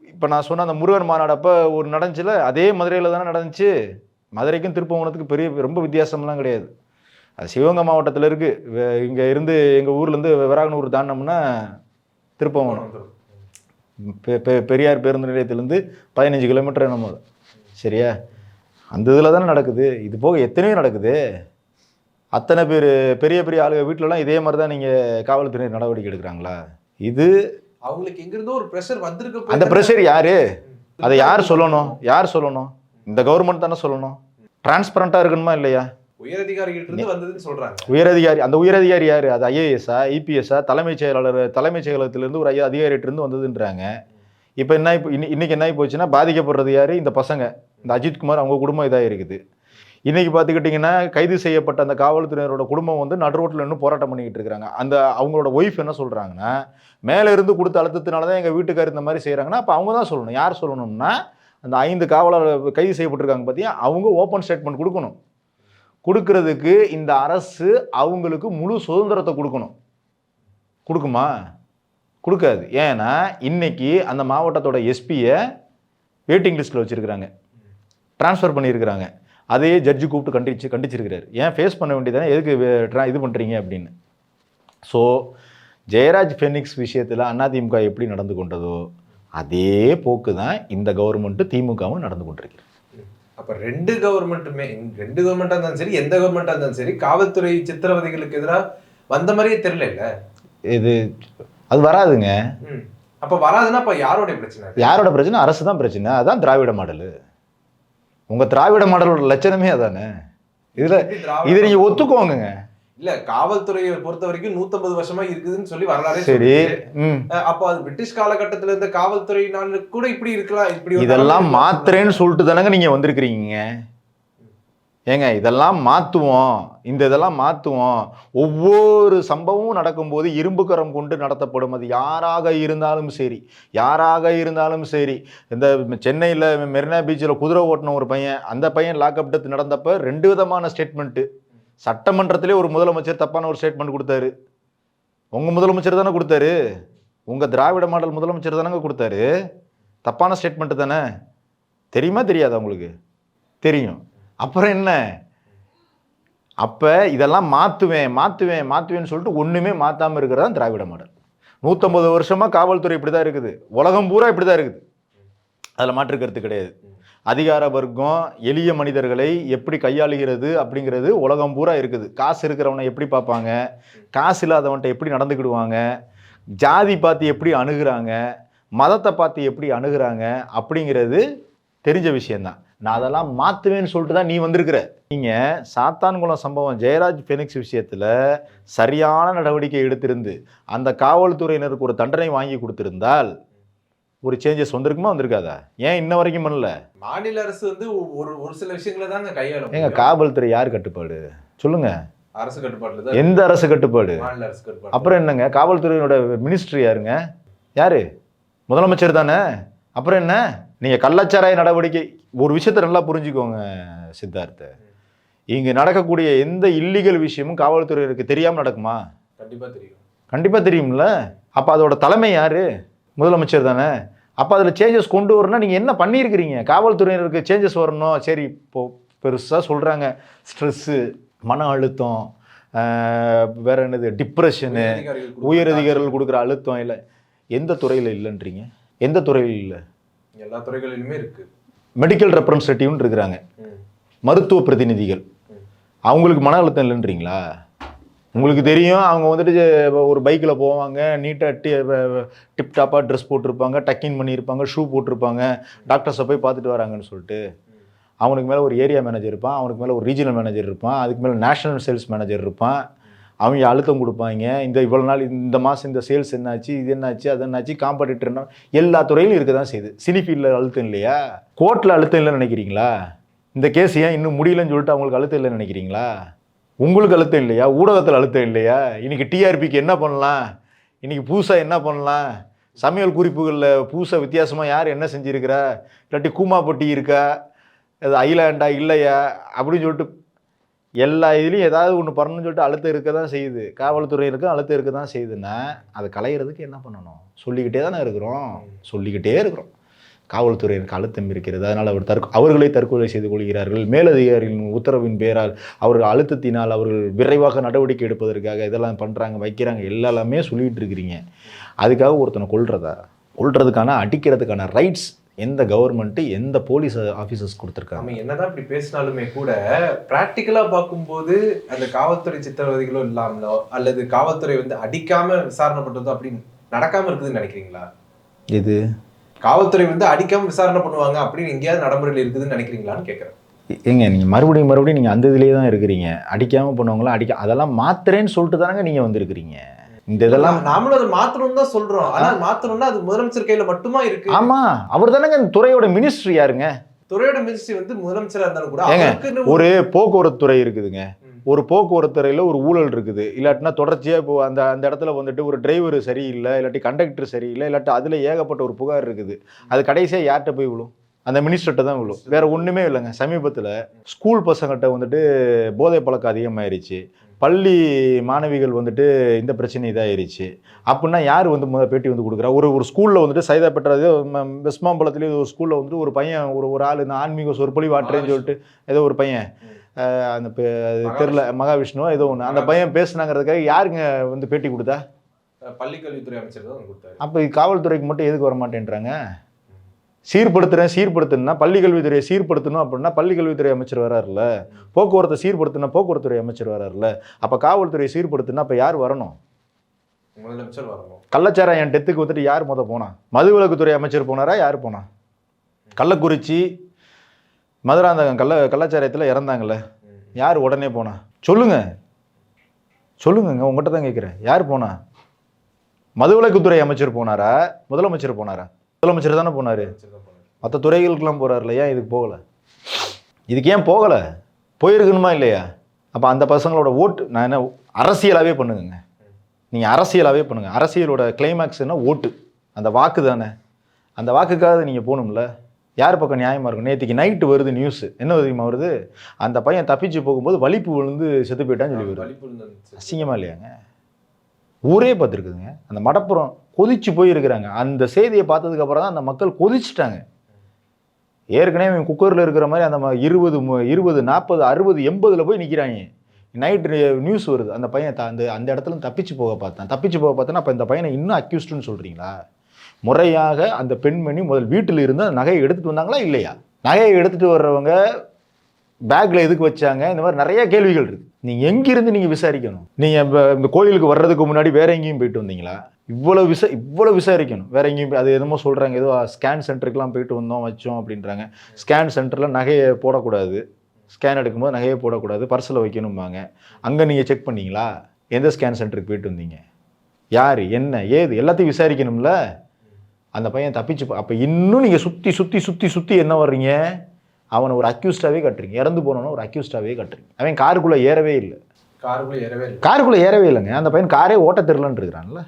இப்போ நான் சொன்ன அந்த முருகன் மாநாடப்போ ஒரு நடந்துச்சுல அதே மதுரையில் தானே நடந்துச்சு. மதுரைக்கும் திருப்பவனத்துக்கு பெரிய ரொம்ப வித்தியாசம்லாம் கிடையாது. அது சிவகங்கை மாவட்டத்தில் இருக்குது இங்கே இருந்து எங்கள் ஊர்லேருந்து விராகனூர் தாண்டம்னா திருப்பவனம். பெ- பெ- பெரியார் பேருந்து நிலையத்திலேருந்து பதினஞ்சு கிலோமீட்டர் என்னமோ சரியா? அந்த இதில் தானே நடக்குது. இது போக எத்தனையோ நடக்குது. அத்தனை பேர் பெரிய பெரிய ஆளுங்க வீட்டிலலாம் இதே மாதிரி தான் நீங்கள் காவல்துறையினர் நடவடிக்கை எடுக்கிறாங்களா? இது அவங்களுக்கு எங்கிருந்தோ ஒரு ப்ரெஷர் வந்திருக்க அந்த ப்ரெஷர் யாரு? அதை யார் சொல்லணும்? யார் சொல்லணும்? இந்த கவர்மெண்ட் தானே சொல்லணும்? டிரான்ஸ்பரண்ட்டாக இருக்கணுமா இல்லையா? உயரதிகாரிகிட்ட வந்ததுன்னு சொல்றாங்க. உயரதிகாரி அந்த உயரதிகாரி யார்? அது ஐஏஎஸ்ஸா ஐபிஎஸ்ஸா தலைமைச் செயலாளர் தலைமைச் செயலகத்திலேருந்து ஒரு ஐயா அதிகாரிகிட்ட இருந்து வந்ததுன்றாங்க. இப்போ என்ன இப்போ இன்னி இன்னைக்கு என்ன ஆகி போச்சுன்னா பாதிக்கப்படுறது யார்? இந்த பசங்க. இந்த அஜித்குமார் அவங்க குடும்பம் இதாக இருக்குது இன்றைக்கி பார்த்துக்கிட்டிங்கன்னா கைது செய்யப்பட்ட அந்த காவல்துறையினரோட குடும்பம் வந்து நடு ரோட்டில் இன்னும் போராட்டம் பண்ணிக்கிட்டு இருக்கிறாங்க அந்த அவங்களோட ஒய்ஃப் என்ன சொல்கிறாங்கன்னா மேலே இருந்து கொடுத்த அழுத்தத்தினால தான் எங்கள் வீட்டுக்கார் இந்த மாதிரி செய்கிறாங்கன்னா அப்போ அவங்க தான் சொல்லணும். யார் சொல்லணும்னா அந்த ஐந்து காவலர் கைது செய்யப்பட்டிருக்காங்க பார்த்தியா அவங்க ஓப்பன் ஸ்டேட்மெண்ட் கொடுக்கணும். கொடுக்கறதுக்கு இந்த அரசு அவங்களுக்கு முழு சுதந்திரத்தை கொடுக்கணும். கொடுக்குமா? கொடுக்காது. ஏன்னா இன்றைக்கி அந்த மாவட்டத்தோட எஸ்பியை வெயிட்டிங் லிஸ்ட்டில் வச்சுருக்கிறாங்க. ட்ரான்ஸ்ஃபர் பண்ணியிருக்கிறாங்க. அதையே ஜட்ஜு கூப்பிட்டு கண்டிச்சு கண்டிச்சிருக்கிறாரு. ஏன் ஃபேஸ் பண்ண வேண்டியதானே எதுக்கு tra- இது பண்ணுறீங்க அப்படின்னு. ஸோ ஜெயராஜ் ஃபெனிக்ஸ் விஷயத்தில் அதிமுக எப்படி நடந்து கொண்டதோ அதே போக்கு தான் இந்த கவர்மெண்ட்டு திமுகவும் நடந்து கொண்டிருக்கிறது. அப்ப ரெண்டு கவர்மெண்ட்டுமே ரெண்டு கவர்மெண்டா இருந்தாலும் சரி எந்த கவர்மெண்டா இருந்தாலும் சரி காவல்துறை சித்திரவதைகளுக்கு எதிராக வந்த மாதிரியே தெரியல இல்ல? இது அது வராதுங்க. அப்ப வராதுன்னா அப்ப யாரோட பிரச்சனை? யாரோட பிரச்சனை? அரசு தான் பிரச்சனை. அதான் திராவிட மாடலு. உங்கள் திராவிட மாடலோட லட்சணமே அதானே? இதில் இதை நீங்கள் ஒத்துக்கோங்க இல்ல காவல்துறையை பொறுத்த வரைக்கும் 150 வருஷமா இருக்குதுன்னு சொல்லி வரலாறே சரி அப்போ அது பிரிட்டிஷ் காலகட்டத்துல இருந்த காவல்துறையினால கூட இப்படி இருக்கலாம். இப்படி இதெல்லாம் நிலைமை மாத்துறேன்னு சொல்லிட்டு தானங்க நீங்கள் வந்திருக்கிறீங்க. ஏங்க இதெல்லாம் மாற்றுவோம் இந்த இதெல்லாம் மாற்றுவோம் ஒவ்வொரு சம்பவமும் நடக்கும்போது இரும்புக்கரம் கொண்டு நடத்தப்படும். அது யாராக இருந்தாலும் சரி. யாராக இருந்தாலும் சரி. இந்த சென்னையில் மெரினா பீச்சில் குதிரை ஓட்டின ஒரு பையன் அந்த பையன் லாக்அப் டெத் நடந்தப்போ ரெண்டு விதமான ஸ்டேட்மெண்ட்டு சட்டமன்றத்திலே ஒரு முதலமைச்சர் தப்பான ஒரு ஸ்டேட்மெண்ட் கொடுத்தாரு. உங்கள் முதலமைச்சர் தானே கொடுத்தாரு? உங்கள் திராவிட மாடல் முதலமைச்சர் தானங்க கொடுத்தாரு? தப்பான ஸ்டேட்மெண்ட்டு தானே? தெரியுமா தெரியாதா உங்களுக்கு? தெரியும். அப்புறம் என்ன? அப்போ இதெல்லாம் மாற்றுவேன் மாற்றுவேன் மாற்றுவேன்னு சொல்லிட்டு ஒன்றுமே மாற்றாமல் இருக்கிறது தான் திராவிட மாடல். நூற்றம்பது வருஷமாக காவல்துறை இப்படி தான் இருக்குது. உலகம் பூரா இப்படி தான் இருக்குது. அதில் மாற்று கருத்து கிடையாது. அதிகார வர்க்கம் எளிய மனிதர்களை எப்படி கையாளுகிறது அப்படிங்கிறது உலகம் பூரா இருக்குது. காசு இருக்கிறவனை எப்படி பார்ப்பாங்க? காசு இல்லாதவன்ட்ட எப்படி நடந்துக்கிடுவாங்க? ஜாதி பார்த்து எப்படி அணுகிறாங்க? மதத்தை பார்த்து எப்படி அணுகிறாங்க? அப்படிங்கிறது தெரிஞ்ச விஷயந்தான் நான் அதெல்லாம் மாற்றுவேன்னு சொல்லிட்டு தான் நீ வந்திருக்கிற. நீங்கள் சாத்தான்குளம் சம்பவம் ஜெயராஜ் ஃபெனிக்ஸ் விஷயத்தில் சரியான நடவடிக்கை எடுத்திருந்து அந்த காவல்துறையினருக்கு ஒரு தண்டனை வாங்கி கொடுத்திருந்தால் ஒரு சேஞ்சஸ் வந்திருக்குமா வந்திருக்காதா? ஏன் இன்ன வரைக்கும் பண்ணல? மாநில அரசு வந்து ஒரு ஒரு சில விஷயங்களை தாங்க கையாளும். ஏங்க காவல்துறை யார் கட்டுப்பாடு? சொல்லுங்க. அரசு எந்த கட்டுப்பாடு? மாநில அரசு கட்டுப்பாடு அப்புறம் என்னங்க காவல்துறையினோட மினிஸ்ட்ரி யாருங்க? யாரு? முதலமைச்சர் தானே? அப்புறம் என்ன? நீங்க கள்ளச்சாராய நடவடிக்கை ஒரு விஷயத்தை நல்லா புரிஞ்சுக்கோங்க சித்தார்த்த. இங்க நடக்கக்கூடிய எந்த இல்லீகல் விஷயமும் காவல்துறையினருக்கு தெரியாம நடக்குமா? கண்டிப்பா தெரியும். கண்டிப்பா தெரியும்ல. அப்ப அதோட தலைமை யாரு? முதலமைச்சர் தானே. அப்போ அதில் சேஞ்சஸ் கொண்டு வரணும்னா நீங்கள் என்ன பண்ணியிருக்கிறீங்க? காவல்துறையினருக்கு சேஞ்சஸ் வரணும். சரி இப்போ பெருசாக சொல்கிறாங்க ஸ்ட்ரெஸ்ஸு மன அழுத்தம் வேற என்னது? டிப்ரெஷனு உயரதிகாரிகள் கொடுக்குற அழுத்தம் இல்லை. எந்த துறையில் இல்லைன்றீங்க? எந்த துறையில் இல்லை? எல்லா துறைகளிலுமே இருக்கு மெடிக்கல் ரெப்ரசன்டேட்டிவ்னு இருக்கிறாங்க. மருத்துவ பிரதிநிதிகள். அவங்களுக்கு மன அழுத்தம் இல்லைன்றீங்களா உங்களுக்கு தெரியும் அவங்க வந்துட்டு ஒரு பைக்கில் போவாங்க நீட்டாக டி டிப்டாப்பாக ட்ரெஸ் போட்டிருப்பாங்க டக்கின் பண்ணியிருப்பாங்க ஷூ போட்டிருப்பாங்க டாக்டர்ஸை போய் பார்த்துட்டு வராங்கன்னு சொல்லிட்டு அவனுக்கு மேலே ஒரு ஏரியா மேனேஜர் இருப்பான் அவனுக்கு மேலே ஒரு ரீஜனல் மேனேஜர் இருப்பான் அதுக்கு மேலே நேஷனல் சேல்ஸ் மேனேஜர் இருப்பான் அவங்க அழுத்தம் கொடுப்பாங்க. இந்த இவ்வளோ நாள் இந்த மாதம் இந்த சேல்ஸ் என்னாச்சு இது என்னாச்சு அது என்னாச்சு காம்படிட்டர் என்ன எல்லா துறையிலும் இருக்க தான் செய்யுது சினி ஃபீல்டில் அழுத்தம் இல்லையா? கோர்ட்டில் அழுத்தம் இல்லைன்னு நினைக்கிறீங்களா? இந்த கேஸ் ஏன் இன்னும் முடியலன்னு சொல்லிட்டு அவங்களுக்கு அழுத்தம் இல்லைன்னு நினைக்கிறீங்களா? உங்களுக்கு அழுத்தம் இல்லையா? ஊடகத்தில் அழுத்தம் இல்லையா? இன்றைக்கி டிஆர்பிக்கு என்ன பண்ணலாம்? இன்றைக்கி புதுசாக என்ன பண்ணலாம்? சமையல் குறிப்புகளில் புதுசாக வித்தியாசமாக யார் என்ன செஞ்சுருக்கிறா? இல்லாட்டி கூமாப்பட்டி இருக்கா? அது ஐலாண்டா இல்லையா? அப்படின்னு சொல்லிட்டு எல்லா இதுலேயும் ஏதாவது ஒன்று பண்ணணும்னு சொல்லிட்டு அழுத்தம் இருக்க தான் செய்யுது காவல்துறையினருக்கும் அழுத்தம் இருக்க தான் செய்யுதுன்னா அதை களையிறதுக்கு என்ன பண்ணணும்? சொல்லிக்கிட்டே தானே இருக்கிறோம். சொல்லிக்கிட்டே இருக்கிறோம். காவல்துறையினருக்கு அழுத்தம் இருக்கிறது. அதனால் அவர் தற்கு அவர்களே தற்கொலை செய்து கொள்கிறார்கள். மேலதிகாரிகளின் உத்தரவின் பேரால் அவர்கள் அழுத்தத்தினால் அவர்கள் விரைவாக நடவடிக்கை எடுப்பதற்காக இதெல்லாம் பண்ணுறாங்க வைக்கிறாங்க எல்லாமே சொல்லிகிட்டு இருக்கிறீங்க. அதுக்காக ஒருத்தனை கொள்றதா கொள்றதுக்கான அடிக்கிறதுக்கான ரைட்ஸ் எந்த கவர்மெண்ட்டு எந்த போலீஸ் ஆஃபீஸர்ஸ் கொடுத்துருக்காங்க? நம்ம என்னதான் இப்படி பேசினாலுமே கூட பிராக்டிக்கலா பார்க்கும்போது அந்த காவல்துறை சித்திரவதைகளோ இல்லாமலோ அல்லது காவல்துறை வந்து அடிக்காம விசாரணை பண்றதோ அப்படின்னு நடக்காம இருக்குதுன்னு நினைக்கிறீங்களா? இது காவல்துறை வந்து அடிக்காம விசாரணை பண்ணுவாங்க அப்படின்னு எங்கேயாவது நடைமுறையில் இருக்குதுன்னு நினைக்கிறீங்களான்னு கேட்கறேன் ஏங்க நீங்கள் மறுபடியும் மறுபடியும் நீங்கள் அந்த இதுலேயே தான் இருக்கிறீங்க. அடிக்காமல் பண்ணுவாங்களாம் அடிக்க அதெல்லாம் மாத்துறேன்னு சொல்லிட்டு தானங்க நீங்கள் வந்திருக்கிறீங்க. இந்த இதெல்லாம் நாமளும் அதை மாத்தணும்னு தான் சொல்றோம். ஆனா மாத்தணும்னா அது முதலமைச்சர் கையில மட்டுமா இருக்கு? ஆமாம் அவர் தானங்க இந்த துறையோட மினிஸ்ட்ரி யாருங்க? துறையோட மினிஸ்ட்ரி வந்து முதலமைச்சரா இருந்தாலும் கூட ஒரு போக்குவரத்து துறை இருக்குதுங்க. ஒரு போக்குவரத்து துறையில் ஒரு ஊழல் இருக்குது. இல்லாட்டினா தொடர்ச்சியாக இப்போ அந்த அந்த இடத்துல வந்துட்டு ஒரு டிரைவர் சரியில்லை இல்லாட்டி கண்டக்டர் சரியில்லை இல்லாட்டி அதில் ஏகப்பட்ட ஒரு புகார் இருக்குது. அது கடைசியாக யார்கிட்ட போய் விழும்? அந்த மினிஸ்டர்கிட்ட தான் விழும். வேற ஒன்றுமே இல்லைங்க. சமீபத்தில் ஸ்கூல் பசங்கள்கிட்ட வந்துட்டு போதை பழக்கம் அதிகமாயிருச்சு. பள்ளி மாணவிகள் வந்துட்டு இந்த பிரச்சனை இதாயிருச்சு. அப்படின்னா யார் வந்து முத பேட்டி வந்து கொடுக்குறா? ஒரு ஒரு ஸ்கூலில் வந்துட்டு சைதாப்பேட்டை வெஸ்மாம்பலத்துலேயே ஒரு ஸ்கூலில் வந்துட்டு ஒரு பையன் ஒரு ஒரு ஆள் இந்த ஆன்மீக சொற்பொழிவு ஆட்டுறேன்னு சொல்லிட்டு ஏதோ ஒரு பையன் அந்த தெரில மகாவிஷ்ணுவோ ஏதோ ஒன்று அந்த பையன் பேசுனாங்கிறதுக்காக யாருங்க வந்து பேட்டி கொடுத்தா? பள்ளி கல்வித்துறை அமைச்சர் தான் கொடுத்தாரு. அப்போ காவல்துறைக்கு மட்டும் எதுக்கு வர மாட்டேன்றாங்க சீர்படுத்துறேன் சீர்படுத்தணும்னா பள்ளி கல்வித்துறையை சீர்படுத்தணும் அப்படின்னா பள்ளி கல்வித்துறை அமைச்சர் வராருல்ல. போக்குவரத்தை சீர்படுத்தணும் போக்குவரத்துறை அமைச்சர் வராருல்ல. அப்போ காவல்துறையை சீர்படுத்தணும்னா அப்போ யார் வரணும்? முதலமைச்சர் வரணும். கள்ளச்சாராயம் டெத்துக்கு வந்துட்டு யார் முத போனா? மதுவிலக்குத்துறை அமைச்சர் போனாரா? யார் போனா? கள்ளக்குறிச்சி மதுராந்தகம் கள்ள கள்ளச்சாராயத்தில் இறந்தாங்கல்ல. யார் உடனே போனா? சொல்லுங்க. சொல்லுங்கங்க உங்கள்கிட்ட தான் கேட்குறேன் யார் போனா? மதுவிலக்குத்துறை அமைச்சர் போனாரா? முதலமைச்சர் போனாரா? முதலமைச்சர் தான் போனாரு. மற்ற துறைகளுக்கெல்லாம் போறாருல ஏன் இதுக்கு போகல. இதுக்கு ஏன் போகல? போயிருக்கணுமா இல்லையா? அப்போ அந்த பசங்களோட ஓட்டு நான் என்ன அரசியலாவே பண்ணுங்கங்க நீங்கள் அரசியலாவே பண்ணுங்க. அரசியலோட கிளைமேக்ஸ் என்ன? ஓட்டு. அந்த வாக்கு தானே. அந்த வாக்குக்காக நீங்கள் போகணும்ல. யார் பக்கம் நியாயமாக இருக்கும் நேற்றுக்கு நைட்டு வருது நியூஸ் என்ன தெரியுமா வருது? அந்த பையன் தப்பிச்சு போகும்போது வலிப்பு விழுந்து செத்து போயிட்டான்னு சொல்லி வருது. வலிப்பு இருந்துச்சு. அசிங்கமா இல்லையாங்க? ஊரே பார்த்துருக்குதுங்க. அந்த மடப்புறம் கொதிச்சு போயிருக்கிறாங்க. அந்த செய்தியை பார்த்ததுக்கு அப்புறம் தான் அந்த மக்கள் கொதிச்சுட்டாங்க. ஏற்கனவே இவன் குக்கரில் இருக்கிற மாதிரி அந்த இருபது மு- இருபது நாற்பது அறுபது எண்பதில் போய் நிற்கிறாங்க நைட்டு நியூஸ் வருது. அந்த பையன் த- அந்த அந்த இடத்துல தப்பிச்சு போக பார்த்தான். தப்பிச்சு போக பார்த்தோன்னா அப்போ இந்த பையனை இன்னும் அக்யூஸ்டுன்னு சொல்கிறீங்களா முறையாக அந்த பெண்மணி முதல் வீட்டில் இருந்து அந்த நகையை எடுத்துகிட்டு வந்தாங்களா இல்லையா? நகையை எடுத்துகிட்டு வர்றவங்க பேக்கில் எதுக்கு வச்சாங்க? இந்த மாதிரி நிறைய கேள்விகள் இருக்குது நீங்கள் எங்கேருந்து நீங்கள் விசாரிக்கணும்? நீங்கள் இந்த கோயிலுக்கு வர்றதுக்கு முன்னாடி வேற எங்கேயும் போயிட்டு வந்தீங்களா? இவ்வளோ விசா இவ்வளோ விசாரிக்கணும். வேற எங்கேயும் அது என்னமோ சொல்கிறாங்க ஏதோ ஸ்கேன் சென்டருக்குலாம் போயிட்டு வந்தோம் வச்சோம் அப்படின்றாங்க. ஸ்கேன் சென்டரில் நகையை போடக்கூடாது. ஸ்கேன் எடுக்கும்போது நகையை போடக்கூடாது. பர்ஸில் வைக்கணும்பாங்க. அங்கே நீங்கள் செக் பண்ணீங்களா? எந்த ஸ்கேன் சென்டருக்கு போயிட்டு வந்தீங்க? யார்? என்ன? ஏது? எல்லாத்தையும் விசாரிக்கணும்ல? அந்த பையன் தப்பிச்சு அப்போ இன்னும் நீங்கள் சுற்றி சுற்றி சுற்றி சுற்றி என்ன வர்றீங்க? அவனை ஒரு அக்யூஸ்டாவே கட்டுறீங்க. இறந்து போனவன ஒரு அக்யூஸ்டாவே கட்டுறீங்க. அவன் காருக்குள்ளே ஏறவே இல்லை. காருக்குள்ள ஏறவே இல்லை. காருக்குள்ளே ஏறவே இல்லைங்க. அந்த பையன் காரே ஓட்ட தெரிலன்னு இருக்கிறான்ல.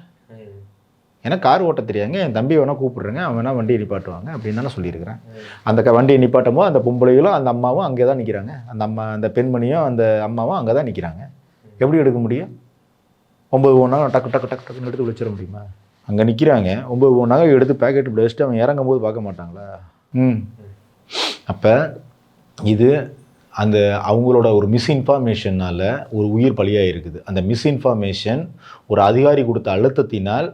எனக்கு கார் ஓட்ட தெரியாங்க என் தம்பி வேணா கூப்பிடுறேங்க. அவன் வேணா வண்டியை நிப்பாட்டுவாங்க அப்படின்னு தானே சொல்லியிருக்கிறேன். அந்த க- வண்டியை நிப்பாட்டும் போது அந்த பொம்பளைகளும் அந்த அம்மாவும் அங்கே தான் நிற்கிறாங்க அந்த அம்மா அந்த பெண்மணியும் அந்த அம்மாவும் அங்கே தான் நிற்கிறாங்க எப்படி எடுக்க முடியும்? ஒம்பது ஒன்றா டக்கு டக்கு டக்கு டக்குன்னு எடுத்து விழிச்சிட முடியுமா? அங்கே நிற்கிறாங்க ஒம்பது ஒன்றாக எடுத்து பேக்கெட் இப்படி வச்சுட்டு அவன் இறங்கும் போது பார்க்க மாட்டாங்களா? ம். அப்போ இது அந்த அவங்களோட ஒரு மிஸ்இன்ஃபார்மேஷனால் ஒரு உயிர் பலியாக இருக்குது அந்த மிஸ்இன்ஃபார்மேஷன் ஒரு அதிகாரி கொடுத்த அழுத்தத்தினால்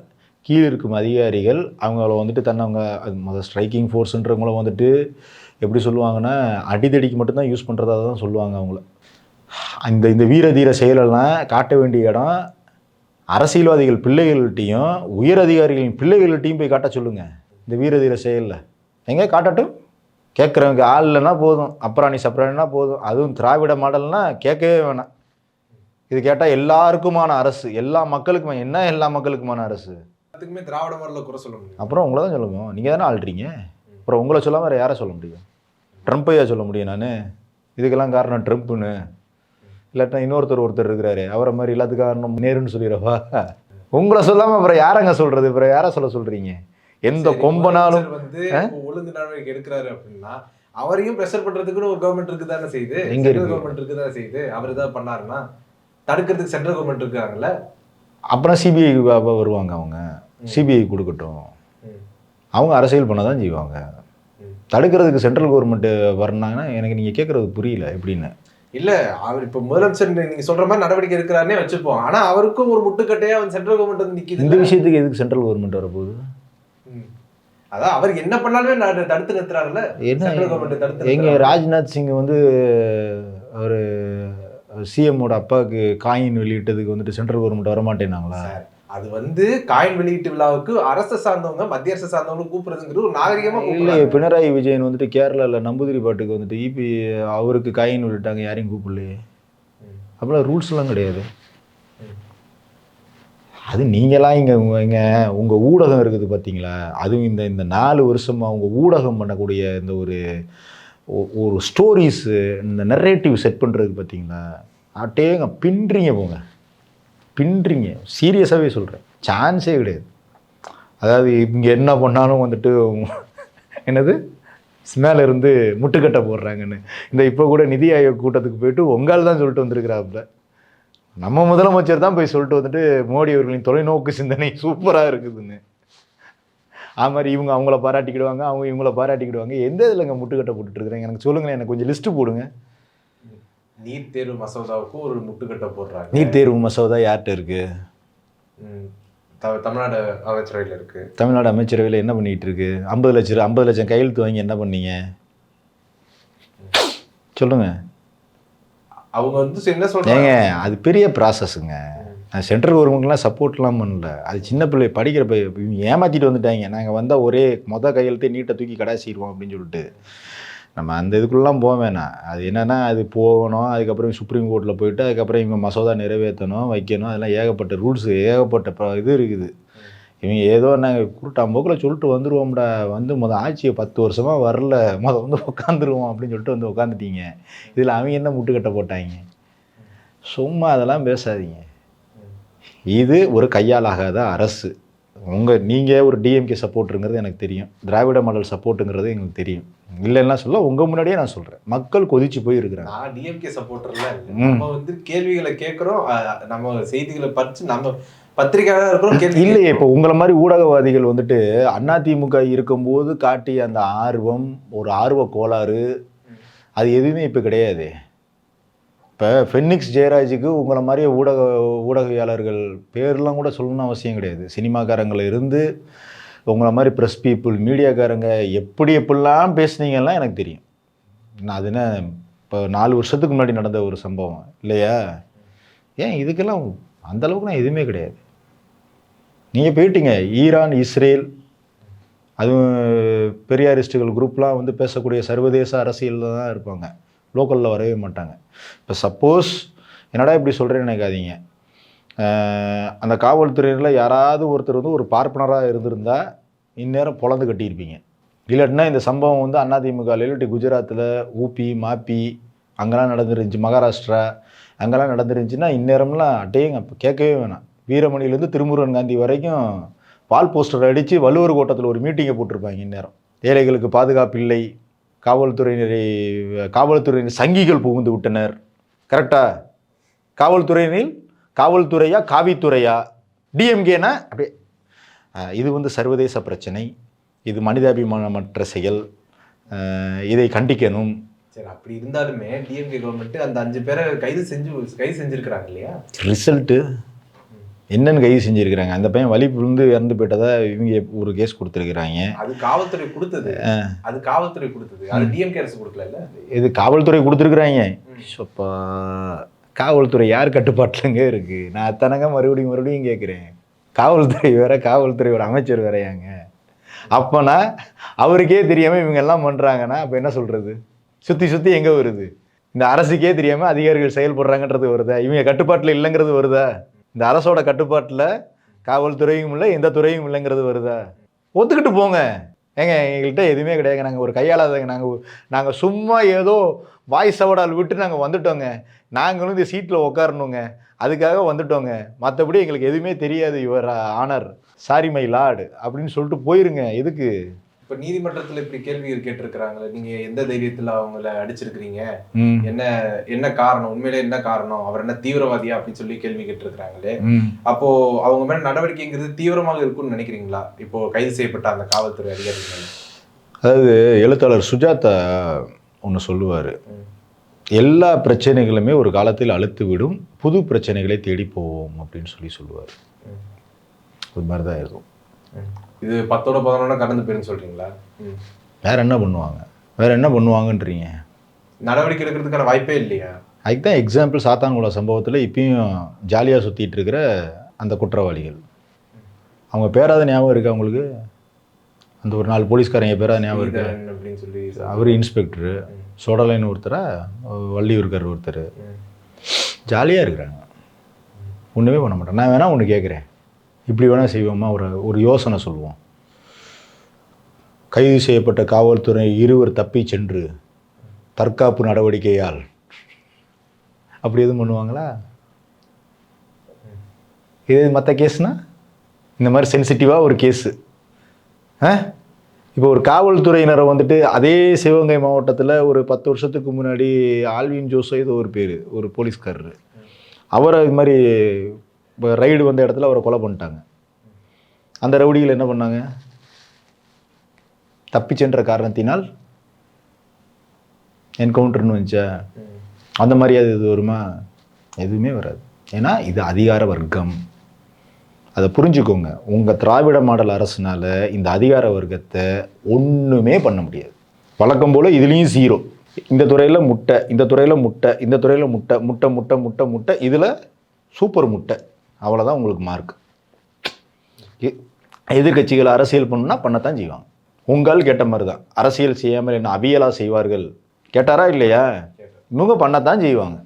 கீழே இருக்கும் அதிகாரிகள் அவங்கள வந்துட்டு தன்னை அவங்க அது முதல் ஸ்ட்ரைக்கிங் ஃபோர்ஸுன்றவங்கள வந்துட்டு எப்படி சொல்லுவாங்கன்னா அடிதடிக்கு மட்டும்தான் யூஸ் பண்ணுறதா தான் சொல்லுவாங்க அவங்கள. அந்த இந்த வீர தீர செயலெல்லாம் காட்ட வேண்டிய இடம் அரசியல்வாதிகள் பிள்ளைகள்கிட்டையும் உயர் அதிகாரிகளின் பிள்ளைகள்கிட்டையும் போய் காட்ட சொல்லுங்கள் இந்த வீர தீர செயலில். எங்கே காட்டட்டும்? கேட்குறவங்க ஆள் இல்லைன்னா போதும். அப்புறாணி சப்ராணினா போதும். அதுவும் திராவிட மாடல்னா கேட்கவே வேணாம். இது கேட்டால் எல்லாருக்குமான அரசு எல்லா மக்களுக்குமே என்ன எல்லா மக்களுக்குமான அரசு? எல்லாத்துக்குமே திராவிட மாடல குறை சொல்ல முடியும் அப்புறம் உங்களை தான் சொல்லுவோம் நீங்கள் தானே ஆள்றீங்க? அப்புறம் உங்களை சொல்லாம வேறு யாரை சொல்ல முடியும்? ட்ரம்ப்பையா சொல்ல முடியும் நான்? இதுக்கெல்லாம் காரணம் ட்ரம்ப்புன்னு. இல்லாட்டா இன்னொருத்தர் ஒருத்தர் இருக்கிறாரு அவரை மாதிரி எல்லாத்துக்கும் காரணம் நேருன்னு சொல்லிடுறவா? உங்களை சொல்லாமல் அப்புறம் யாரங்க சொல்கிறது அப்புறம் யாரை சொல்ல சொல்கிறீங்க எந்த கொம்பனாலும் வந்து ஒழுங்கு நடவடிக்கை எடுக்கிறாரு அப்படின்னா அவரையும் ப்ரெஷர் பண்றதுக்குன்னு ஒரு கவர்மெண்ட் இருக்கு தானே செய்யுது? எங்க? கவர்மெண்ட் இருக்கு? தானே செய்யுது? அவர் ஏதாவது பண்ணாருன்னா தடுக்கிறதுக்கு சென்ட்ரல் கவர்மெண்ட் இருக்காங்கல்ல? அப்புறம் சிபிஐ வருவாங்க அவங்க. சிபிஐ கொடுக்கட்டும். அவங்க அரசியல் பண்ண தான் செய்வாங்க. தடுக்கிறதுக்கு சென்ட்ரல் கவர்மெண்ட் வரனாங்கன்னா எனக்கு நீங்கள் கேட்குறது புரியல எப்படின்னு. இல்ல அவர் இப்ப முதலமைச்சர் நீங்க சொல்ற மாதிரி நடவடிக்கை எடுக்கிறாருன்னே வச்சுப்போம். ஆனா அவருக்கும் ஒரு முட்டுக்கட்டையா அவன் சென்ட்ரல் கவர்மெண்ட் வந்து இந்த நிக்குது விஷயத்துக்கு எதுக்கு சென்ட்ரல் கவர்மெண்ட் வரப்போகுது? அதான் அவர் என்ன பண்ணாலுமே நான் தடுத்து நிறுத்துறாங்கல்ல என்ன? சென்ட்ரல் கவர்மெண்ட் தடுத்து எங்க நிறுத்துறாங்க. ராஜ்நாத் சிங் வந்து அவர் சிஎம்மோட அப்பாவுக்கு காயின் வெளியிட்டதுக்கு வந்துட்டு சென்ட்ரல் கவர்மெண்ட் வரமாட்டேனாங்களா? அது வந்து காயின் வெளியீட்டு விழாவுக்கு அரசு சார்ந்தவங்க மத்திய அரசு சார்ந்தவங்க கூப்பிடுறதுங்கிறது ஒரு நாகரிகமா இல்லை பினராயி விஜயன் வந்துட்டு கேரளால நம்பூதிரி பாட்டுக்கு வந்துட்டு இபி அவருக்கு காயின் விட்டுட்டாங்க யாரையும் கூப்பிடலையே. அப்படிலாம் ரூல்ஸ்லாம் கிடையாது. அது நீங்களாம் இங்கே இங்கே உங்கள் ஊடகம் இருக்குது பார்த்தீங்களா அதுவும் இந்த இந்த நாலு வருஷமாக உங்கள் ஊடகம் பண்ணக்கூடிய இந்த ஒரு ஒரு ஸ்டோரிஸு இந்த நெரேட்டிவ் செட் பண்ணுறதுக்கு பார்த்தீங்களா அட்டேங்க பின்றீங்க போங்க. பின்றீங்க. சீரியஸாகவே சொல்கிறேன் சான்ஸே கிடையாது. அதாவது இங்கே என்ன பண்ணாலும் வந்துட்டு என்னது? ஸ்மேல இருந்து முட்டுக்கட்டை போடுறாங்கன்னு. இந்த இப்போ கூட நிதி ஆயோக் கூட்டத்துக்கு போயிட்டு உங்கால் தான் சொல்லிட்டு வந்திருக்கிறாப்புல. நம்ம முதலமைச்சர் தான் போய் சொல்லிட்டு வந்துட்டு மோடி அவர்களின் தொலைநோக்கு சிந்தனை சூப்பராக இருக்குதுன்னு. அது மாதிரி இவங்க அவங்கள பாராட்டிக்கிடுவாங்க அவங்க இவங்கள பாராட்டிக்கிடுவாங்க. எந்த இதில் முட்டுக்கட்டை போட்டுட்டு எனக்கு சொல்லுங்களேன் எனக்கு கொஞ்சம் லிஸ்ட்டு போடுங்க. நீட் தேர்வு மசோதாவுக்கு ஒரு முட்டுக்கட்டை போடுறாங்க. நீட் தேர்வு மசோதா யார்கிட்ட. த- தமிழ்நாடு அமைச்சரவையில் இருக்கு. தமிழ்நாடு அமைச்சரவையில் என்ன பண்ணிகிட்டு இருக்கு? ஐம்பது லட்சம் ஐம்பது லட்சம் கையெழுத்து வாங்கி என்ன பண்ணீங்க? சொல்லுங்கள் அவங்க வந்து என்ன சொல்றாங்க? அது பெரிய ப்ராசஸ்ங்க நான் சென்ட்ரல் கவர்மெண்ட்லாம் சப்போர்ட்லாம் பண்ணல. அது சின்ன பிள்ளை படிக்கிற ஏமாற்றிட்டு வந்துட்டாங்க. நாங்கள் வந்தால் ஒரே மொத கையெழுத்தே நீட்டை தூக்கி கடாசிடுவோம் அப்படின்னு சொல்லிட்டு. நம்ம அந்த இதுக்குள்ளலாம் போக வேணாம். அது என்னென்னா அது போகணும் அதுக்கப்புறம் சுப்ரீம் கோர்ட்டில் போயிட்டு அதுக்கப்புறம் இவங்க மசோதா நிறைவேற்றணும் வைக்கணும் அதெல்லாம் ஏகப்பட்ட ரூல்ஸ் ஏகப்பட்ட இது இருக்குது. இவங்க ஏதோ நாங்கள் குருட்டாம்போக்கில் சொல்லிட்டு வந்துடுவோம்டா வந்து மொதல் ஆட்சியை பத்து வருஷமாக வரல. மொதல் வந்து உட்காந்துருவோம் அப்படின்னு சொல்லிட்டு வந்து உட்காந்துட்டீங்க இதில் அவங்க என்ன முட்டுக்கட்டை போட்டாங்க? சும்மா அதெல்லாம் பேசாதீங்க. இது ஒரு கையாலாகாத அரசு. உங்கள் நீங்கள் ஒரு டிஎம்கே சப்போர்ட்டுங்கிறது எனக்கு தெரியும். திராவிட மாடல் சப்போர்ட்டுங்கிறது எங்களுக்கு தெரியும். இல்லைன்னா சொல்ல உங்கள் முன்னாடியே நான் சொல்கிறேன் மக்கள் கொதிச்சு போய் இருக்கிறாங்க நான் டிஎம்கே சப்போர்ட்டர்ல ம். நம்ம வந்து கேள்விகளை கேட்கிறோம். நம்ம செய்திகளை படிச்சு நம்ம பத்திரிகையாளர் இருக்கிறோம் இல்லையே இப்போ உங்களை மாதிரி ஊடகவாதிகள் வந்துட்டு அதிமுக இருக்கும்போது காட்டிய அந்த ஆர்வம் ஒரு ஆர்வ கோளாறு அது எதுவுமே இப்போ கிடையாது. இப்போ ஃபென்னிக்ஸ் ஜெயராஜுக்கு உங்களை மாதிரியே ஊடக ஊடகவியாளர்கள் பேர்லாம் கூட சொல்லணும்னு அவசியம் கிடையாது. சினிமாக்காரங்கள இருந்து உங்களை மாதிரி ப்ரெஸ் பீப்புள் மீடியாக்காரங்க எப்படி எப்படிலாம் பேசுனீங்கலாம் எனக்கு தெரியும். நான் அது என்ன இப்போ நாலு வருஷத்துக்கு முன்னாடி நடந்த ஒரு சம்பவம் இல்லையா? ஏன் இதுக்கெல்லாம் அந்த அளவுக்குலாம் எதுவுமே கிடையாது. நீங்கள் போயிட்டீங்க ஈரான் இஸ்ரேல் அதுவும் பெரியாரிஸ்டுகள் குரூப்லாம் வந்து பேசக்கூடிய சர்வதேச அரசியலில் தான் இருப்பாங்க. லோக்கலில் வரவே மாட்டாங்க. இப்போ சப்போஸ் என்னடா இப்படி சொல்கிறேன்னு நினைக்காதீங்க. அந்த காவல்துறையினரில் யாராவது ஒருத்தர் வந்து ஒரு பார்ப்பனராக இருந்திருந்தால் இந்நேரம் பொழந்து கட்டியிருப்பீங்க. இல்லாட்டினா இந்த சம்பவம் வந்து அதிமுகவில் இல்லாட்டி குஜராத்தில் ஊபி மாப்பி அங்கெல்லாம் நடந்துருந்துச்சு மகாராஷ்டிரா அங்கெல்லாம் நடந்துருந்துச்சுன்னா இந்நேரம்லாம் அட்டையும் அப்போ கேட்கவே வேணாம். வீரமணிலேருந்து திருமுருகன் காந்தி வரைக்கும் வால் போஸ்டர் அடித்து வள்ளுவர் கோட்டத்தில் ஒரு மீட்டிங்கை போட்டிருப்பாங்க இந்நேரம். ஏழைகளுக்கு பாதுகாப்பு இல்லை காவல்துறையினரை காவல்துறையினர் சங்கிகள் புகுந்து விட்டனர். கரெக்டா காவல்துறையினில் காவல்துறையா காவித்துறையா டிஎம்கேனா அப்படியே இது வந்து சர்வதேச பிரச்சனை. இது மனிதாபிமானமற்ற செயல். இதை கண்டிக்கணும். சரி அப்படி இருந்தாலுமே டிஎம்கே கவர்மெண்ட் அந்த அஞ்சு பேரை கைது செஞ்சு கைது செஞ்சிருக்கிறாங்க இல்லையா? ரிசல்ட்டு என்னன்னு கைது செஞ்சுருக்கிறாங்க. அந்த பையன் வலி விழுந்து இறந்து போயிட்டதா இவங்க ஒரு கேஸ் கொடுத்துருக்குறாங்க. அது காவல்துறை கொடுத்தது. அது காவல்துறை கொடுத்தது. அது டிஎம்கே அரசு கொடுக்கல இது காவல்துறை கொடுத்துருக்குறாங்க. ம். சப்பா காவல்துறை யார் கட்டுப்பாட்டிலங்க இருக்கு? நான் அத்தனங்க மறுபடியும் மறுபடியும் கேட்குறேன் காவல்துறை வேற காவல்துறையோட அமைச்சர் வேறையாங்க. அப்போனா அவருக்கே தெரியாமல் இவங்க எல்லாம் பண்ணுறாங்கன்னா அப்போ என்ன சொல்கிறது சுற்றி சுற்றி எங்கே வருது? இந்த அரசுக்கே தெரியாமல் அதிகாரிகள் செயல்படுறாங்கன்றது வருதா? இவங்க கட்டுப்பாட்டில் இல்லைங்கிறது வருதா? இந்த அரசோட கட்டுப்பாட்டில் காவல்துறையும் இல்லை எந்த துறையும் இல்லைங்கிறது வருதா? ஒத்துக்கிட்டு போங்க. ஏங்க எங்கள்கிட்ட எதுவுமே கிடையாதுங்க நாங்கள் ஒரு கையாளாதங்க நாங்கள் நாங்கள் சும்மா ஏதோ வாய்ஸ் அவடால் விட்டு நாங்கள் வந்துட்டோங்க. நாங்களும் இந்த சீட்டில் உட்காரணுங்க அதுக்காக வந்துட்டோங்க. மற்றபடி எங்களுக்கு எதுவுமே தெரியாது. இவர் ஆனர். சாரி மை லார்டு அப்படின்னு சொல்லிட்டு போயிருங்க. எதுக்கு? இப்ப நீதிமன்றத்துல இப்படி கேள்விகள் கேட்டிருக்கிறாங்களே நீங்க எந்த தைரியத்துல அவங்கள அடிச்சிருக்கிறீங்க? என்ன என்ன காரணம்? உண்மையிலே என்ன காரணம்? அவர் என்ன தீவிரவாதியா? அப்படின்னு சொல்லி கேள்வி கேட்டிருக்கிறாங்களே. அப்போ அவங்க மேல நடவடிக்கைங்கிறது தீவிரமாக இருக்கும்னு நினைக்கிறீங்களா? இப்போ கைது செய்யப்பட்ட அந்த காவல்துறை அதிகாரிகள் அதாவது எழுத்தாளர் சுஜாதா ஒன்று சொல்லுவார். எல்லா பிரச்சனைகளுமே ஒரு காலத்தில் அழுத்து விடும் புது பிரச்சனைகளை தேடி போவோம் அப்படின்னு சொல்லி சொல்லுவார். அது மாதிரி தான் இருக்கும். இது பத்தோட பதினொன்னா கடந்து போயிருன்னு சொல்றீங்களா? ம். வேற என்ன பண்ணுவாங்க? வேற என்ன பண்ணுவாங்கன்றீங்க? நடவடிக்கை எடுக்கிறதுக்கான வாய்ப்பே இல்லையா? அதுக்கு தான் எக்ஸாம்பிள் சாத்தான்குளம் சம்பவத்தில் இப்பயும் ஜாலியாக சுற்றிட்டு இருக்கிற அந்த குற்றவாளிகள். அவங்க பேராத ஞாபகம் இருக்கா உங்களுக்கு? அந்த ஒரு நாலு போலீஸ்காரங்க பேராத ஞாபகம் இருக்கு? அப்படின்னு சொல்லி அவர் இன்ஸ்பெக்டரு சோடலைன்னு ஒருத்தரா வள்ளியூர்கார் ஒருத்தர். ஜாலியாக இருக்கிறாங்க. ஒன்றுமே பண்ண மாட்டேன் நான் வேணா ஒன்று கேட்குறேன் இப்படி வேணால் செய்வோமா? ஒரு ஒரு யோசனை சொல்லுவோம் கைது செய்யப்பட்ட காவல்துறை இருவர் தப்பி சென்று தற்காப்பு நடவடிக்கையால். அப்படி எதுவும் பண்ணுவாங்களா? இது மற்ற கேஸ்னா? இந்த மாதிரி சென்சிட்டிவாக ஒரு கேஸு. ஆ? இப்போ ஒரு காவல்துறையினரை வந்துட்டு அதே சிவகங்கை மாவட்டத்தில் ஒரு பத்து வருஷத்துக்கு முன்னாடி ஆல்வின் ஜோசோ ஏதோ ஒரு பேர் ஒரு போலீஸ்காரர். அவரை இது மாதிரி இப்போ ரைடு வந்த இடத்துல அவரை கொலை பண்ணிட்டாங்க. அந்த ரவுடிகள் என்ன பண்ணாங்க? தப்பி சென்ற காரணத்தினால் என்கவுண்டர்னு வந்துச்சா? அந்த மாதிரி அது இது வருமா? எதுவுமே வராது. ஏன்னா இது அதிகார வர்க்கம். அதை புரிஞ்சுக்கோங்க. உங்கள் திராவிட மாடல் அரசுனால இந்த அதிகார வர்க்கத்தை ஒன்றுமே பண்ண முடியாது. வழக்கம் போல் இதுலேயும் ஜீரோ இந்த துறையில் முட்டை இந்த துறையில் முட்டை இந்த துறையில் முட்டை முட்டை முட்டை முட்டை முட்டை இதில் சூப்பர் முட்டை. அவ்வளோதான் உங்களுக்கு மார்க் எதிர்கட்சிகள் அரசியல் பண்ணுன்னா பண்ணத்தான் செய்வாங்க. உங்கள் கேட்ட மாதிரி தான் அரசியல் செய்யாமல் என்ன அவியலாக செய்வார்கள்? கேட்டாரா இல்லையா? இவங்க பண்ணத்தான் செய்வாங்க.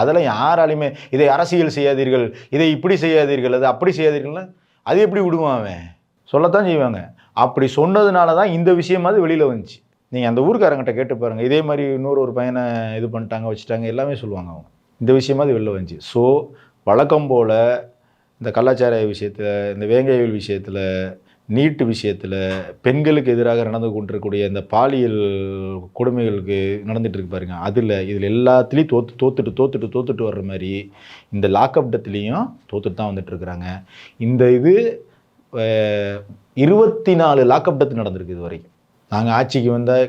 அதெல்லாம் யாராலையுமே இதை அரசியல் செய்யாதீர்கள் இதை இப்படி செய்யாதீர்கள் அது அப்படி செய்யாதீர்கள்னா அது எப்படி விடுவான் அவன்? சொல்லத்தான் செய்வாங்க. அப்படி சொன்னதுனால தான் இந்த விஷயமாவது வெளியில் வந்துச்சு. நீங்கள் அந்த ஊருக்காரங்கிட்ட கேட்டு பாருங்கள் இதே மாதிரி இன்னொரு ஒரு பையனை இது பண்ணிட்டாங்க வச்சுட்டாங்க எல்லாமே சொல்லுவாங்க அவங்க. இந்த விஷயமாவது வெளில வந்துச்சு. ஸோ வழக்கம் போல் இந்த கலாச்சார விஷயத்தில் இந்த வேங்கையல் விஷயத்தில் நீட்டு விஷயத்தில் பெண்களுக்கு எதிராக நடந்து கொண்டிருக்கக்கூடிய இந்த பாலியல் கொடுமைகளுக்கு நடந்துட்டு இருக்கு பாருங்க. அதில் இதில் எல்லாத்துலேயும் தோத்து தோத்துட்டு தோத்துட்டு தோத்துட்டு வர்ற மாதிரி இந்த லாக்அப் டத்துலேயும் தோத்துட்டு தான் வந்துட்டுருக்குறாங்க இந்த இது இருபத்தி நாலு லாக்அப் டத்து நடந்திருக்கு இது வரைக்கும். நாங்கள் ஆட்சிக்கு வந்தால்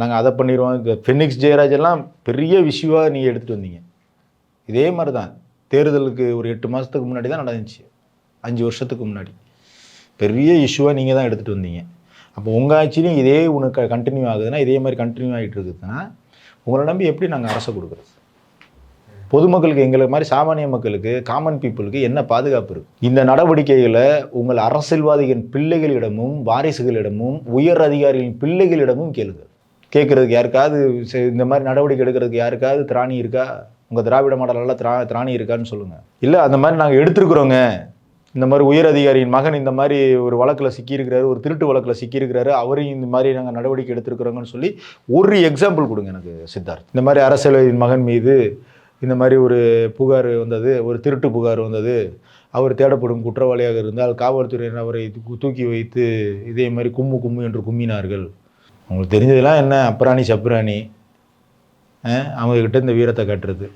நாங்கள் அதை பண்ணிடுவோம் இந்த ஃபெனிக்ஸ் ஜெயராஜ் எல்லாம் பெரிய விஷயமாக நீங்கள் எடுத்துகிட்டு வந்தீங்க. இதே மாதிரி தான் தேர்தலுக்கு ஒரு எட்டு மாதத்துக்கு முன்னாடி தான் நடந்துச்சு. அஞ்சு வருஷத்துக்கு முன்னாடி. பெரிய இஷ்யூவாக நீங்கள் தான் எடுத்துகிட்டு வந்தீங்க. அப்போ உங்கள் ஆட்சிலையும் இதே உனக்கு கண்டினியூ ஆகுதுன்னா இதே மாதிரி கண்டினியூ ஆகிட்டு இருக்குதுன்னா உங்களை நம்பி எப்படி நாங்கள் அரசை கொடுக்குறது? பொதுமக்களுக்கு எங்களை மாதிரி சாமானிய மக்களுக்கு காமன் பீப்புளுக்கு என்ன பாதுகாப்பு இருக்குது இந்த நடவடிக்கைகளை உங்கள் அரசியல்வாதிகளின் பிள்ளைகளிடமும் வாரிசுகளிடமும் உயர் அதிகாரிகளின் பிள்ளைகளிடமும் கேளுங்க. கேட்குறதுக்கு யாருக்காவது இந்த மாதிரி நடவடிக்கை எடுக்கிறதுக்கு யாருக்காவது திராணி இருக்கா? உங்கள் திராவிட மாடலில் திரா திராணி இருக்கான்னு சொல்லுங்கள் இல்லை அந்த மாதிரி நாங்கள் எடுத்துருக்குறோங்க. இந்த மாதிரி உயர் அதிகாரியின் மகன் இந்த மாதிரி ஒரு வழக்கில் சிக்கியிருக்கிறாரு ஒரு திருட்டு வழக்கில் சிக்கியிருக்கிறாரு அவரையும் இந்த மாதிரி நாங்கள் நடவடிக்கை எடுத்திருக்கிறோங்கன்னு சொல்லி ஒரு எக்ஸாம்பிள் கொடுங்க எனக்கு சித்தார்த். இந்த மாதிரி அரசியலின் மகன் மீது இந்த மாதிரி ஒரு புகார் வந்தது ஒரு திருட்டு புகார் வந்தது அவர் தேடப்படும் குற்றவாளியாக இருந்தால் காவல்துறையினர் அவரை தூக்கி வைத்து இதே மாதிரி கும்மு கும்மு என்று கும்மினார்கள். அவங்களுக்கு தெரிஞ்சதெல்லாம் என்ன? அப்ராணி சப்ராணி அவங்கக்கிட்ட இந்த வீரத்தை காட்டுறது.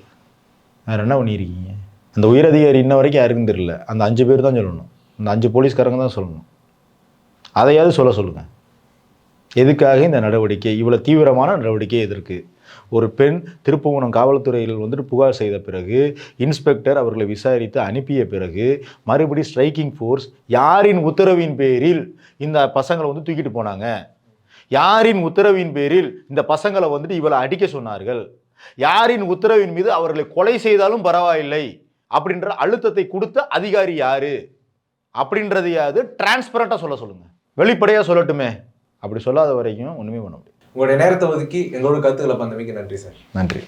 வேறு என்ன பண்ணியிருக்கீங்க? அந்த உயரதிகாரி இன்ன வரைக்கும் யாருக்கும் தெரியல. அந்த அஞ்சு பேர் தான் சொல்லணும். அந்த அஞ்சு போலீஸ்காரங்க தான் சொல்லணும். அதையாவது சொல்ல சொல்லுங்கள் எதுக்காக இந்த நடவடிக்கை? இவ்வளோ தீவிரமான நடவடிக்கை எதற்கு? ஒரு பெண் திருப்புவனம் காவல்துறையில் வந்துட்டு புகார் செய்த பிறகு இன்ஸ்பெக்டர் அவர்களை விசாரித்து அனுப்பிய பிறகு மறுபடி ஸ்ட்ரைக்கிங் ஃபோர்ஸ் யாரின் உத்தரவின் பேரில் இந்த பசங்களை வந்து தூக்கிட்டு போனாங்க? யாரின் உத்தரவின் பேரில் இந்த பசங்களை வந்துட்டு இவளை அடிக்க சொன்னார்கள்? யாரின் உத்தரவின் மீது அவர்களை கொலை செய்தாலும் பரவாயில்லை அப்படின்ற அழுத்தத்தை கொடுத்த அதிகாரி யாரு? அப்படின்றதையாவது டிரான்ஸ்பரண்ட்டாக சொல்ல சொல்லுங்க. வெளிப்படையாக சொல்லட்டுமே. அப்படி சொல்லாத வரைக்கும் ஒன்றுமே பண்ண முடியாது. உங்களுடைய நேரத்தை ஒதுக்கி எங்களோட கருத்துக்களை பந்தமைக்கு நன்றி சார். நன்றி.